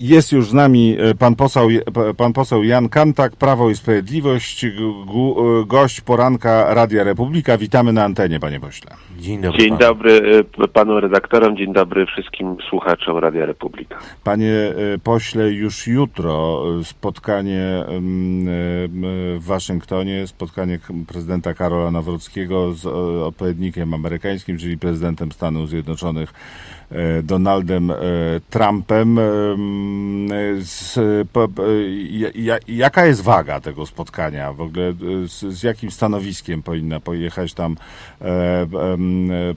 Jest już z nami e, pan poseł, pan poseł Jan Kantak, Prawo i Sprawiedliwość, e, gość poranka Radia Republika. Witamy na antenie, panie pośle. Dzień dobry. Dzień panu. dobry y, panu redaktorom, dzień dobry wszystkim słuchaczom Radia Republika. Panie e, pośle, już jutro e, spotkanie mm, e, w Waszyngtonie, spotkanie prezydenta Karola Nawrockiego z e, odpowiednikiem amerykańskim, czyli prezydentem Stanów Zjednoczonych e, Donaldem Trumpem. Jaka jest waga tego spotkania? W ogóle e, z, jakim stanowiskiem powinna pojechać tam e,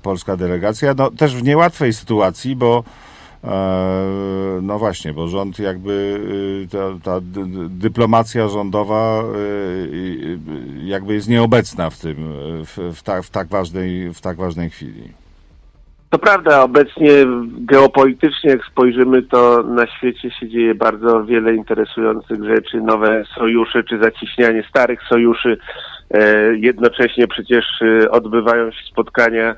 polska delegacja? No, też w niełatwej sytuacji, bo E, No właśnie, bo rząd jakby y, ta, ta dy- dy- dyplomacja rządowa y, y, jakby jest nieobecna w tym, w, w, tak, w, tak, ważnej, w tak ważnej chwili. To prawda, obecnie geopolitycznie jak spojrzymy, to na świecie się dzieje bardzo wiele interesujących rzeczy, nowe sojusze czy zacieśnianie starych sojuszy. E, Jednocześnie przecież e, odbywają się spotkania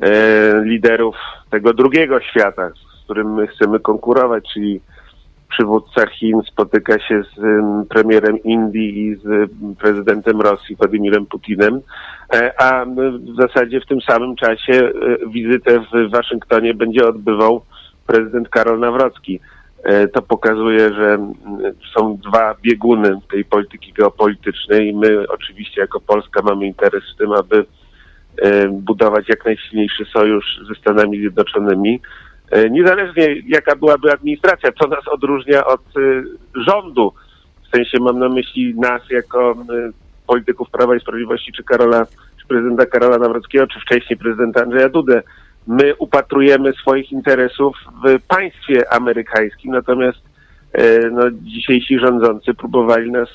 e, liderów tego drugiego świata, z którym my chcemy konkurować, czyli przywódca Chin spotyka się z em, premierem Indii i z em, prezydentem Rosji Władimirem Putinem, E, a w zasadzie w tym samym czasie e, wizytę w Waszyngtonie będzie odbywał prezydent Karol Nawrocki. E, To pokazuje, że są dwa bieguny tej polityki geopolitycznej i my oczywiście jako Polska mamy interes w tym, aby budować jak najsilniejszy sojusz ze Stanami Zjednoczonymi. E, Niezależnie jaka byłaby administracja, co nas odróżnia od e, rządu, w sensie mam na myśli nas jako e, polityków Prawa i Sprawiedliwości, czy Karola, czy prezydenta Karola Nawrockiego, czy wcześniej prezydenta Andrzeja Dudę. My upatrujemy swoich interesów w państwie amerykańskim, natomiast no, dzisiejsi rządzący próbowali nas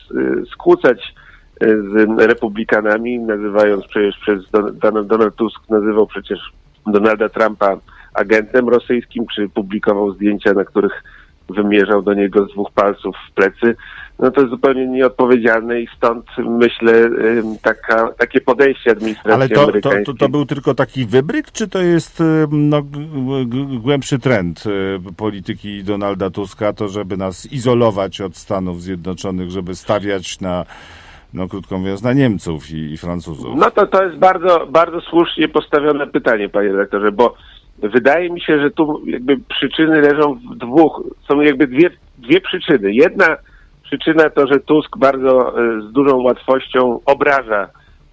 skłócać z republikanami, nazywając przecież przez Don- Don- Donald Tusk nazywał przecież Donalda Trumpa agentem rosyjskim, czy publikował zdjęcia, na których wymierzał do niego z dwóch palców w plecy. No to jest zupełnie nieodpowiedzialne i stąd myślę taka, takie podejście administracji Ale to, to, to, to był tylko taki wybryk, czy to jest no, głębszy trend y, polityki Donalda Tuska, to żeby nas izolować od Stanów Zjednoczonych, żeby stawiać na, no krótko mówiąc, na Niemców i, i Francuzów? No to to jest bardzo, bardzo słusznie postawione pytanie, panie redaktorze, bo wydaje mi się, że tu jakby przyczyny leżą w dwóch, są jakby dwie, dwie przyczyny. Jedna przyczyna to, że Tusk bardzo e, z dużą łatwością obraża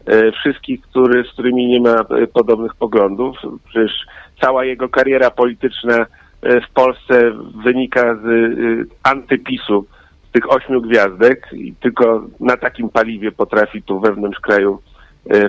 e, wszystkich, który, z którymi nie ma e, podobnych poglądów. Przecież cała jego kariera polityczna w Polsce wynika z antypisu tych ośmiu gwiazdek i tylko na takim paliwie potrafi tu wewnątrz kraju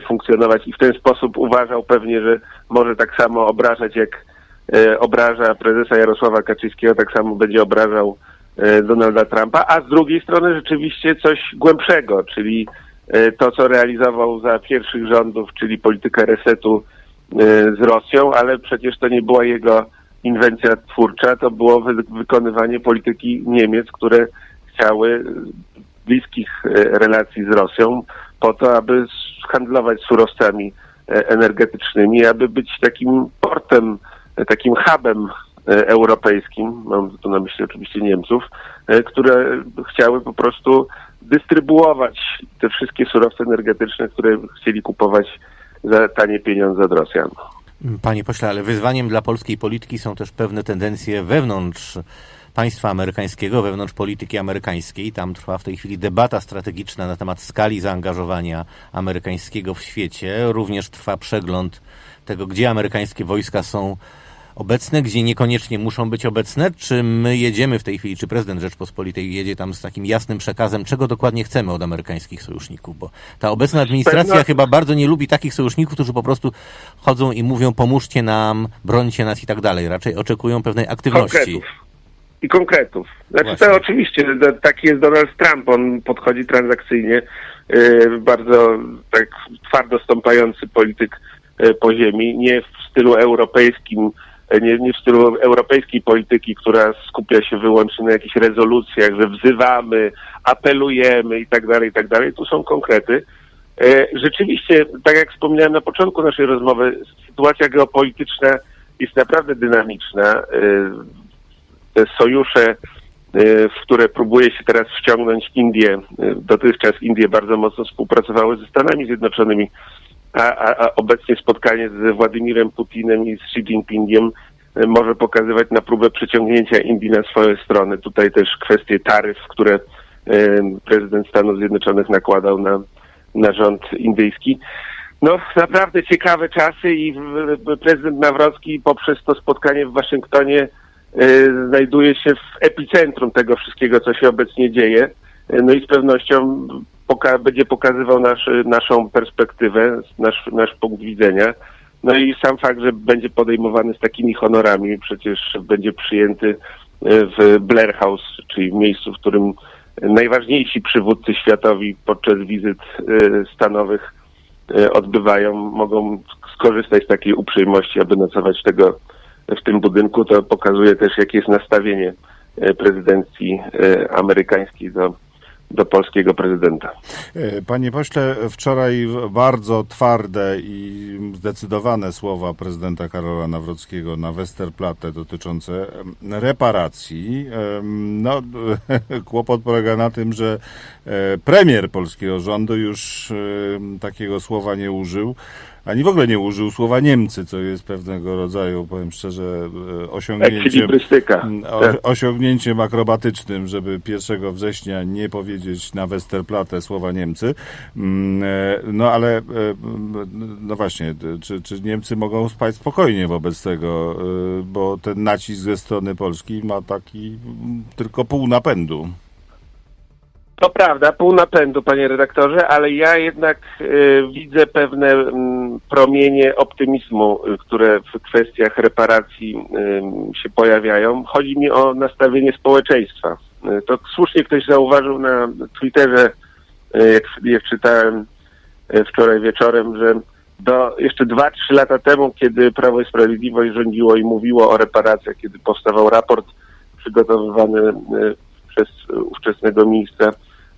funkcjonować i w ten sposób uważał pewnie, że może tak samo obrażać jak e, obraża prezesa Jarosława Kaczyńskiego, tak samo będzie obrażał e, Donalda Trumpa, a z drugiej strony rzeczywiście coś głębszego, czyli e, to, co realizował za pierwszych rządów, czyli politykę resetu e, z Rosją, ale przecież to nie była jego inwencja twórcza, to było wy- wykonywanie polityki Niemiec, które chciały bliskich e, relacji z Rosją po to, aby handlować surowcami e, energetycznymi, aby być takim portem, e, takim hubem e, europejskim, mam tu na myśli oczywiście Niemców, które chciały po prostu dystrybuować te wszystkie surowce energetyczne, które chcieli kupować za tanie pieniądze od Rosjan. Panie pośle, ale wyzwaniem dla polskiej polityki są też pewne tendencje wewnątrz państwa amerykańskiego, wewnątrz polityki amerykańskiej. Tam trwa w tej chwili debata strategiczna na temat skali zaangażowania amerykańskiego w świecie. Również trwa przegląd tego, gdzie amerykańskie wojska są obecne, gdzie niekoniecznie muszą być obecne. Czy my jedziemy w tej chwili, czy prezydent Rzeczpospolitej jedzie tam z takim jasnym przekazem, czego dokładnie chcemy od amerykańskich sojuszników? Bo ta obecna administracja Pewno- chyba bardzo nie lubi takich sojuszników, którzy po prostu chodzą i mówią pomóżcie nam, brońcie nas i tak dalej. Raczej oczekują pewnej aktywności. Konkretów. I konkretów. Znaczy Właśnie. to oczywiście, taki jest Donald Trump, on podchodzi transakcyjnie, yy, bardzo tak twardo stąpający polityk yy, po ziemi, nie w stylu europejskim, yy, nie, nie w stylu europejskiej polityki, która skupia się wyłącznie na jakichś rezolucjach, że wzywamy, apelujemy i tak dalej, i tak dalej. Tu są konkrety. Rzeczywiście, tak jak wspomniałem na początku naszej rozmowy, sytuacja geopolityczna jest naprawdę dynamiczna. Sojusze w które próbuje się teraz wciągnąć Indie. Dotychczas Indie bardzo mocno współpracowały ze Stanami Zjednoczonymi, a, a, a obecnie spotkanie z Władimirem Putinem i z Xi Jinpingiem może pokazywać na próbę przyciągnięcia Indii na swoje strony. Tutaj też kwestie taryf, które prezydent Stanów Zjednoczonych nakładał na, na rząd indyjski. No, naprawdę ciekawe czasy i prezydent Nawrocki poprzez to spotkanie w Waszyngtonie znajduje się w epicentrum tego wszystkiego, co się obecnie dzieje. No i z pewnością poka będzie pokazywał nasz, naszą perspektywę, nasz, nasz punkt widzenia. No i sam fakt, że będzie podejmowany z takimi honorami, przecież będzie przyjęty w Blair House, czyli w miejscu, w którym najważniejsi przywódcy światowi podczas wizyt stanowych odbywają, mogą skorzystać z takiej uprzejmości, aby nocować tego w tym budynku. To pokazuje też, jakie jest nastawienie prezydencji amerykańskiej do do polskiego prezydenta. Panie pośle, wczoraj bardzo twarde i zdecydowane słowa prezydenta Karola Nawrockiego na Westerplatte dotyczące reparacji. No, kłopot polega na tym, że premier polskiego rządu już takiego słowa nie użył ani w ogóle nie użył słowa Niemcy, co jest pewnego rodzaju, powiem szczerze, osiągnięciem, osiągnięciem akrobatycznym, żeby 1 września nie powiedzieć na Westerplatte słowa Niemcy. No ale, no właśnie, czy, czy Niemcy mogą spać spokojnie wobec tego, bo ten nacisk ze strony Polski ma taki tylko pół napędu. To prawda, pół napędu, panie redaktorze, ale ja jednak y, widzę pewne y, promienie optymizmu, y, które w kwestiach reparacji się pojawiają. Chodzi mi o nastawienie społeczeństwa. To słusznie ktoś zauważył na Twitterze, jak, jak czytałem wczoraj wieczorem, że do jeszcze 2-3 lata temu, kiedy Prawo i Sprawiedliwość rządziło i mówiło o reparacjach, kiedy powstawał raport przygotowywany przez ówczesnego ministra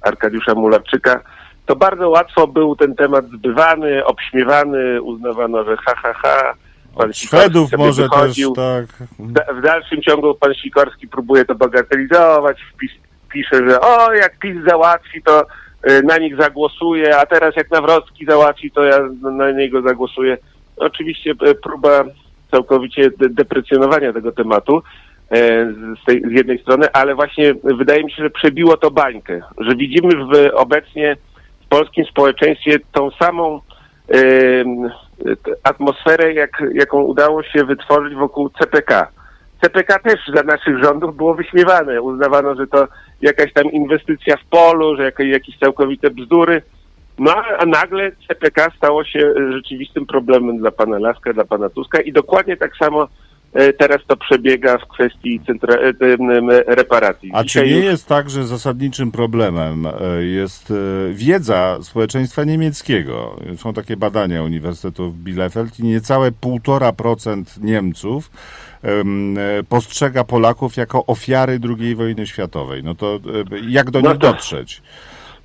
Arkadiusza Mularczyka, to bardzo łatwo był ten temat zbywany, obśmiewany, uznawano, że ha, ha, ha. Pan Szwedów może wychodził. też, tak. W dalszym ciągu pan Sikorski próbuje to bagatelizować, wpis, pisze, że o, jak PiS załatwi, to na nich zagłosuje, a teraz jak Nawrocki załatwi, to ja na niego zagłosuję. Oczywiście próba całkowicie deprecjonowania tego tematu. Z, tej, z jednej strony, ale właśnie wydaje mi się, że przebiło to bańkę, że widzimy w, obecnie w polskim społeczeństwie tą samą y, atmosferę, jak, jaką udało się wytworzyć wokół CPK. CPK też za naszych rządów było wyśmiewane. Uznawano, że to jakaś tam inwestycja w polu, że jakieś całkowite bzdury. No a nagle CPK stało się rzeczywistym problemem dla pana Laska, dla pana Tuska i dokładnie tak samo teraz to przebiega w kwestii centra- reparacji. A Dzisiaj czy nie już... jest tak, że zasadniczym problemem jest wiedza społeczeństwa niemieckiego? Są takie badania Uniwersytetu w Bielefeld i niecałe 1,5% Niemców postrzega Polaków jako ofiary II wojny światowej. No to jak do no nich to... dotrzeć?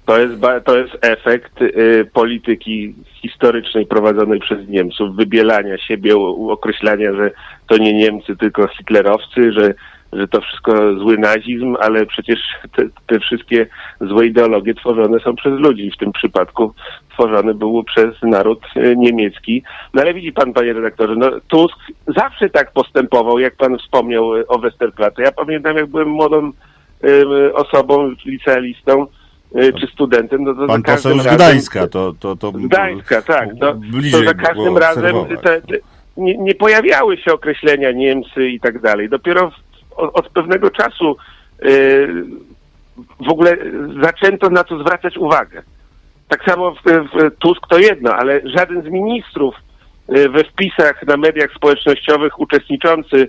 To jest, to jest efekt y, polityki historycznej prowadzonej przez Niemców, wybielania siebie, określania, że to nie Niemcy, tylko hitlerowcy, że, że to wszystko zły nazizm, ale przecież te, te wszystkie złe ideologie tworzone są przez ludzi. W tym przypadku tworzone były przez naród y, niemiecki. No ale widzi pan, panie redaktorze, no Tusk zawsze tak postępował, jak pan wspomniał y, o Westerplatte. Ja pamiętam, jak byłem młodą y, osobą, licealistą, Y, czy studentem, no to Pan za poseł z razem, Gdańska, to, to, to Gdańska, tak. To, to za każdym razem te, te, nie, nie, pojawiały się określenia Niemcy i tak dalej. Dopiero w, od, od, pewnego czasu yy, w ogóle zaczęto na to zwracać uwagę. Tak samo w, w Tusk to jedno, ale żaden z ministrów yy, we wpisach na mediach społecznościowych uczestniczący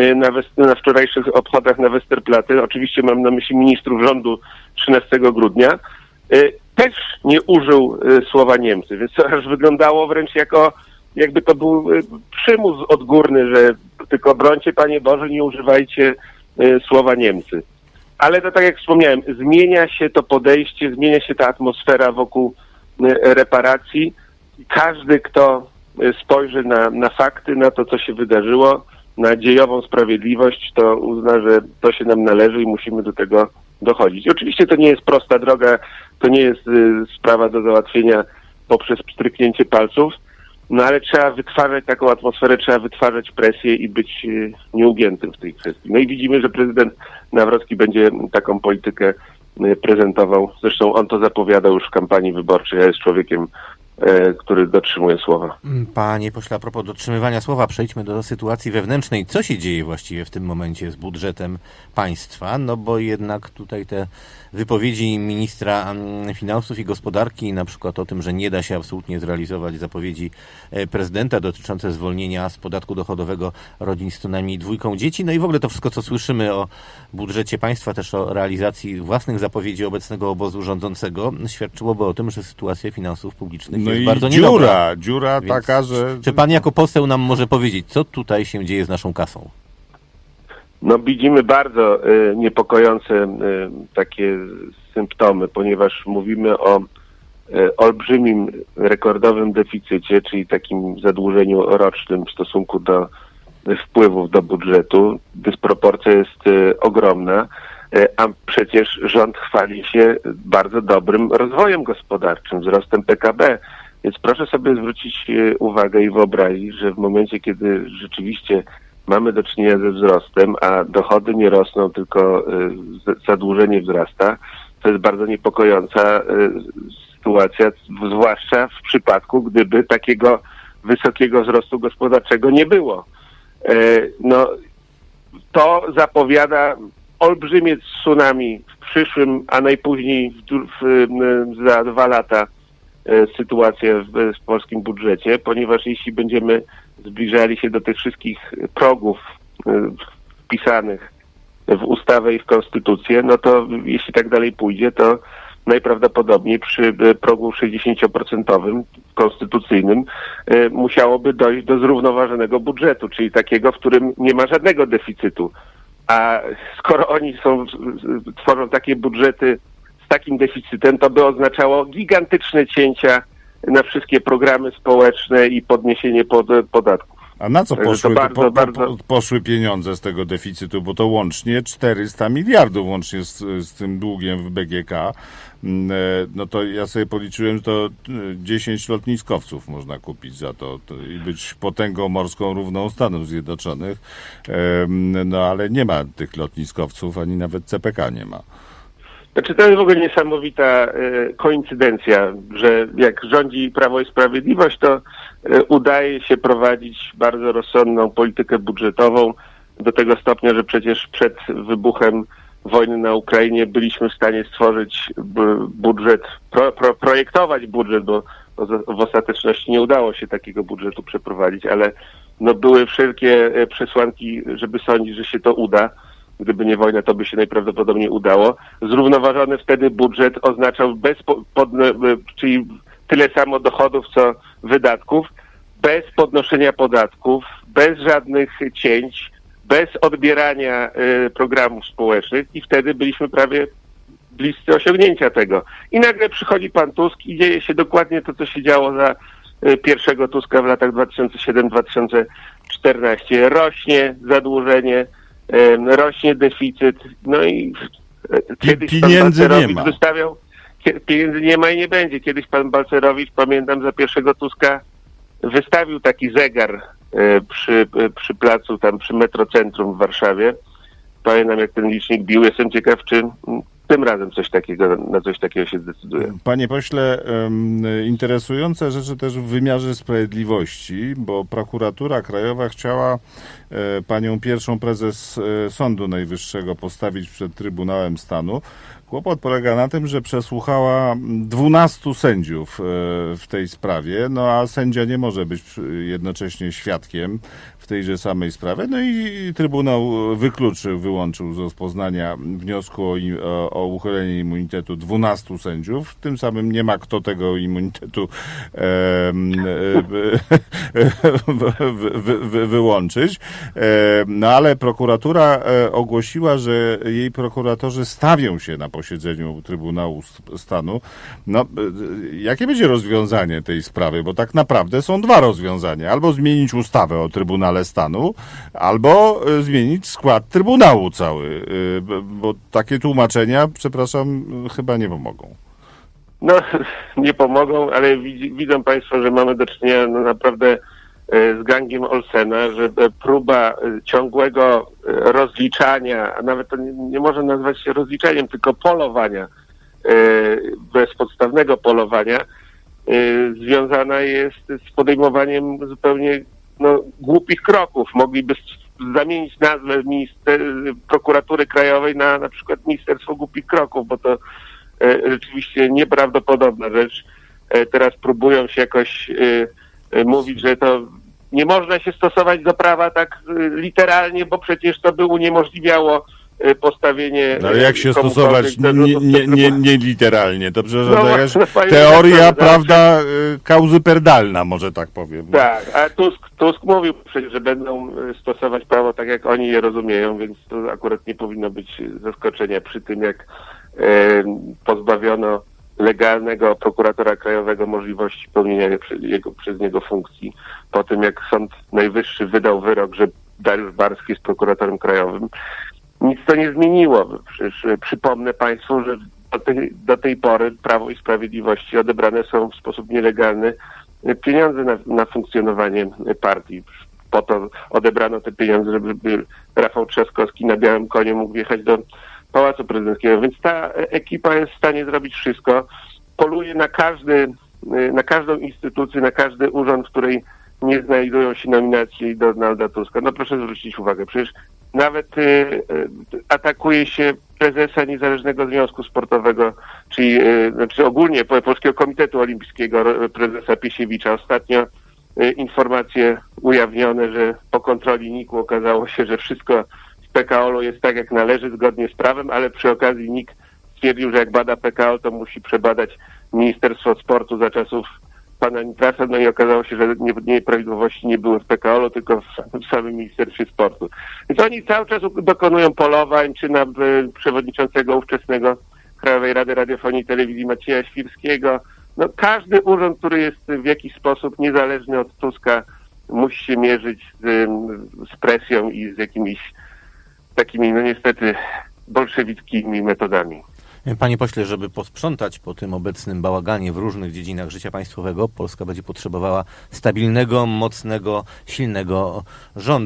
Y, na, na wczorajszych obchodach na Westerplatte, oczywiście mam na myśli ministrów rządu 13 grudnia, y, też nie użył y, słowa Niemcy, więc to aż wyglądało wręcz jako jakby to był przymus odgórny, że tylko brońcie Panie Boże, nie używajcie słowa Niemcy. Ale to tak jak wspomniałem, zmienia się to podejście, zmienia się ta atmosfera wokół reparacji. Każdy, kto spojrzy na, na fakty, na to, co się wydarzyło, na dziejową sprawiedliwość, to uzna, że to się nam należy i musimy do tego dochodzić. Oczywiście to nie jest prosta droga, to nie jest y, sprawa do załatwienia poprzez pstryknięcie palców, no ale trzeba wytwarzać taką atmosferę, trzeba wytwarzać presję i być y, nieugiętym w tej kwestii. No i widzimy, że prezydent Nawrocki będzie taką politykę y, prezentował. Zresztą on to zapowiadał już w kampanii wyborczej, a jest człowiekiem, który dotrzymuje słowa. Panie pośle, a propos dotrzymywania słowa, przejdźmy do sytuacji wewnętrznej. Co się dzieje właściwie w tym momencie z budżetem państwa? No bo jednak tutaj te wypowiedzi ministra mm, finansów i gospodarki, na przykład o tym, że nie da się absolutnie zrealizować zapowiedzi e, prezydenta dotyczące zwolnienia z podatku dochodowego rodzin z co najmniej dwójką dzieci, no i w ogóle to wszystko, co słyszymy o budżecie państwa, też o realizacji własnych zapowiedzi obecnego obozu rządzącego, świadczyłoby o tym, że sytuacja finansów publicznych No jest i bardzo dziura, niedobra. dziura Więc taka, że... Czy pan jako poseł nam może powiedzieć, co tutaj się dzieje z naszą kasą? No widzimy bardzo y, niepokojące y, takie symptomy, ponieważ mówimy o y, olbrzymim, rekordowym deficycie, czyli takim zadłużeniu rocznym w stosunku do y, wpływów do budżetu. Dysproporcja jest y, ogromna, y, a przecież rząd chwali się bardzo dobrym rozwojem gospodarczym, wzrostem PKB. Więc proszę sobie zwrócić y, uwagę i wyobrazić, że w momencie, kiedy rzeczywiście mamy do czynienia ze wzrostem, a dochody nie rosną, tylko z- zadłużenie wzrasta, to jest bardzo niepokojąca sytuacja, zwłaszcza w przypadku, gdyby takiego wysokiego wzrostu gospodarczego nie było. E, No, to zapowiada olbrzymie tsunami w przyszłym, a najpóźniej w, w, za dwa lata e, sytuację w, w polskim budżecie, ponieważ jeśli będziemy zbliżali się do tych wszystkich progów e, wpisanych w ustawę i w konstytucję, no to jeśli tak dalej pójdzie, to najprawdopodobniej przy e, progu 60% konstytucyjnym musiałoby dojść do zrównoważonego budżetu, czyli takiego, w którym nie ma żadnego deficytu. A skoro oni są, tworzą takie budżety z takim deficytem, to by oznaczało gigantyczne cięcia na wszystkie programy społeczne i podniesienie pod, podatków. A na co poszły, bardzo, po, po, bardzo- poszły pieniądze z tego deficytu? Bo to łącznie 400 miliardów łącznie z, z tym długiem w BGK. Mm, e, No to ja sobie policzyłem, że to e, 10 lotniskowców można kupić za to, i być potęgą morską równą Stanów Zjednoczonych. Em, No ale nie ma tych lotniskowców, ani nawet CPK nie ma. Znaczy to jest w ogóle niesamowita e, koincydencja, że jak rządzi Prawo i Sprawiedliwość, to e, udaje się prowadzić bardzo rozsądną politykę budżetową do tego stopnia, że przecież przed wybuchem wojny na Ukrainie byliśmy w stanie stworzyć budżet, pro, pro, projektować budżet, bo w ostateczności nie udało się takiego budżetu przeprowadzić, ale no były wszelkie e, przesłanki, żeby sądzić, że się to uda. Gdyby nie wojna, to by się najprawdopodobniej udało. Zrównoważony wtedy budżet oznaczał bez, po- podno, e, czyli tyle samo dochodów, co wydatków, bez podnoszenia podatków, bez żadnych cięć, bez odbierania e, programów społecznych i wtedy byliśmy prawie bliscy osiągnięcia tego. I nagle przychodzi pan Tusk i dzieje się dokładnie to, co się działo za e, pierwszego Tuska w latach 2007-2014. Rośnie zadłużenie, rośnie deficyt, no i e, kiedyś pan pieniędzy nie Balcerowicz ma. wystawiał, pieniędzy nie ma i nie będzie. Kiedyś pan Balcerowicz, pamiętam, za pierwszego Tuska wystawił taki zegar przy, e, przy placu, tam przy metrocentrum w Warszawie. Pamiętam, jak ten licznik bił. Jestem ciekaw, czy tym razem coś takiego, na coś takiego się zdecyduje. Panie pośle, interesujące rzeczy też w wymiarze sprawiedliwości, bo prokuratura krajowa chciała e, panią pierwszą prezes e, Sądu Najwyższego postawić przed Trybunałem Stanu. Kłopot polega na tym, że przesłuchała 12 sędziów e, w tej sprawie, no a sędzia nie może być jednocześnie świadkiem w tejże samej sprawie. No i Trybunał wykluczył, wyłączył z rozpoznania wniosku o, o, uchylenie immunitetu 12 sędziów. Tym samym nie ma kto tego immunitetu em, e, wy, wy, wy, wyłączyć. E, No ale prokuratura e, ogłosiła, że jej prokuratorzy stawią się na posiedzeniu Trybunału Stanu. No, e, jakie będzie rozwiązanie tej sprawy? Bo tak naprawdę są dwa rozwiązania. Albo zmienić ustawę o Trybunale Stanu, albo e, zmienić skład Trybunału cały. E, Bo takie tłumaczenia, przepraszam, chyba nie pomogą. No, nie pomogą, ale widzą Państwo, że mamy do czynienia no, naprawdę z gangiem Olsena, że e, próba e, ciągłego e, rozliczania, a nawet to nie, nie może nazwać się rozliczaniem, tylko polowania, e, bezpodstawnego polowania, e, związana jest z podejmowaniem zupełnie no, głupich kroków. Mogliby zamienić nazwę minister, prokuratury krajowej na na przykład Ministerstwo Głupich Kroków, bo to e, rzeczywiście nieprawdopodobna rzecz. E, Teraz próbują się jakoś e, e, mówić, że to nie można się stosować do prawa tak e, literalnie, bo przecież to by uniemożliwiało e, postawienie. No, ale jak się stosować nie, nie, nie, nie literalnie? To przecież No, no, teoria, redaktorze, prawda, y, kauzy perdalna, może tak powiem. Tak, a Tusk, Tusk mówił przecież, że będą stosować prawo tak, jak oni je rozumieją, więc to akurat nie powinno być zaskoczenia przy tym, jak e, pozbawiono legalnego prokuratora krajowego możliwości pełnienia jego, przez niego funkcji. Po tym, jak Sąd Najwyższy wydał wyrok, że Dariusz Barski jest prokuratorem krajowym, nic to nie zmieniło. Przecież e, przypomnę Państwu, że do tej, do tej pory Prawo i Sprawiedliwości odebrane są w sposób nielegalny e, pieniądze na, na funkcjonowanie partii. Po to odebrano te pieniądze, żeby by Rafał Trzaskowski na białym koniu mógł wjechać do Pałacu Prezydenckiego. Więc ta ekipa jest w stanie zrobić wszystko. Poluje na każdy, e, na każdą instytucję, na każdy urząd, w której nie znajdują się nominacje do Donalda Tuska. No proszę zwrócić uwagę, przecież nawet y, y, atakuje się prezesa Niezależnego Związku Sportowego, czyli y, znaczy ogólnie po- Polskiego Komitetu Olimpijskiego, prezesa Piesiewicza. Ostatnio y, informacje ujawnione, że po kontroli NIK-u okazało się, że wszystko PKO jest tak jak należy, zgodnie z prawem, ale przy okazji NIK stwierdził, że jak bada PKO, to musi przebadać Ministerstwo Sportu za czasów pana Nitrasa, no i okazało się, że nie- nieprawidłowości nie były w PKO, tylko w, w samym Ministerstwie Sportu. Więc oni cały czas dokonują polowań, czy na e, przewodniczącego ówczesnego Krajowej Rady Radiofonii i Telewizji Macieja Świrskiego. No, każdy urząd, który jest w jakiś sposób niezależny od Tuska, musi się mierzyć z, z presją i z jakimiś takimi, no niestety, bolszewickimi metodami. Panie pośle, żeby posprzątać po tym obecnym bałaganie w różnych dziedzinach życia państwowego, Polska będzie potrzebowała stabilnego, mocnego, silnego rządu.